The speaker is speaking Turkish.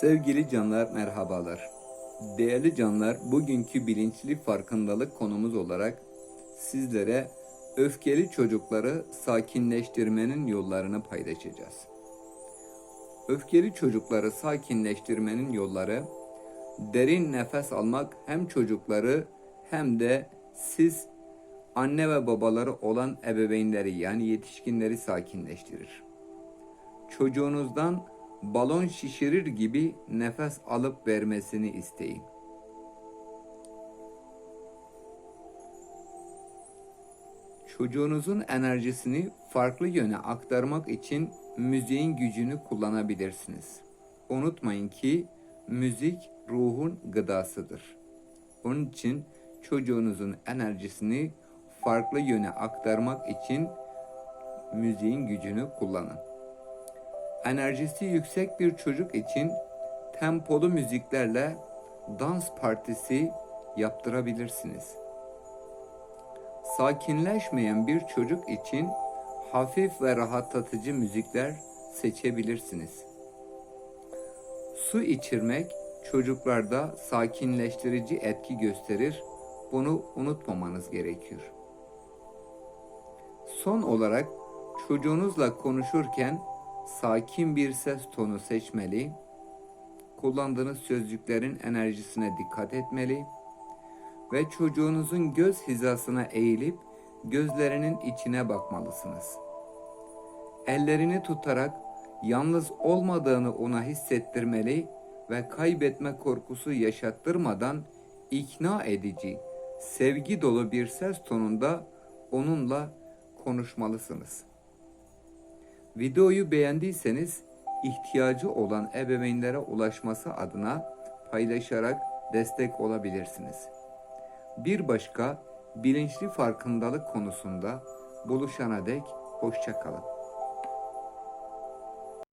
Sevgili canlar merhabalar. Değerli canlar bugünkü bilinçli farkındalık konumuz olarak sizlere öfkeli çocukları sakinleştirmenin yollarını paylaşacağız. Öfkeli çocukları sakinleştirmenin yolları derin nefes almak hem çocukları hem de siz anne ve babaları olan ebeveynleri yani yetişkinleri sakinleştirir çocuğunuzdan balon şişirir gibi nefes alıp vermesini isteyin. Çocuğunuzun enerjisini farklı yöne aktarmak için müziğin gücünü kullanabilirsiniz. Unutmayın ki müzik ruhun gıdasıdır. Onun için çocuğunuzun enerjisini farklı yöne aktarmak için müziğin gücünü kullanın. Enerjisi yüksek bir çocuk için tempolu müziklerle dans partisi yaptırabilirsiniz. Sakinleşmeyen bir çocuk için hafif ve rahatlatıcı müzikler seçebilirsiniz. Su içirmek çocuklarda sakinleştirici etki gösterir. Bunu unutmamanız gerekiyor. Son olarak çocuğunuzla konuşurken sakin bir ses tonu seçmeli, kullandığınız sözcüklerin enerjisine dikkat etmeli ve çocuğunuzun göz hizasına eğilip gözlerinin içine bakmalısınız. Ellerini tutarak yalnız olmadığını ona hissettirmeli ve kaybetme korkusu yaşattırmadan ikna edici, sevgi dolu bir ses tonunda onunla konuşmalısınız. Videoyu beğendiyseniz ihtiyacı olan ebeveynlere ulaşması adına paylaşarak destek olabilirsiniz. Bir başka bilinçli farkındalık konusunda buluşana dek hoşçakalın.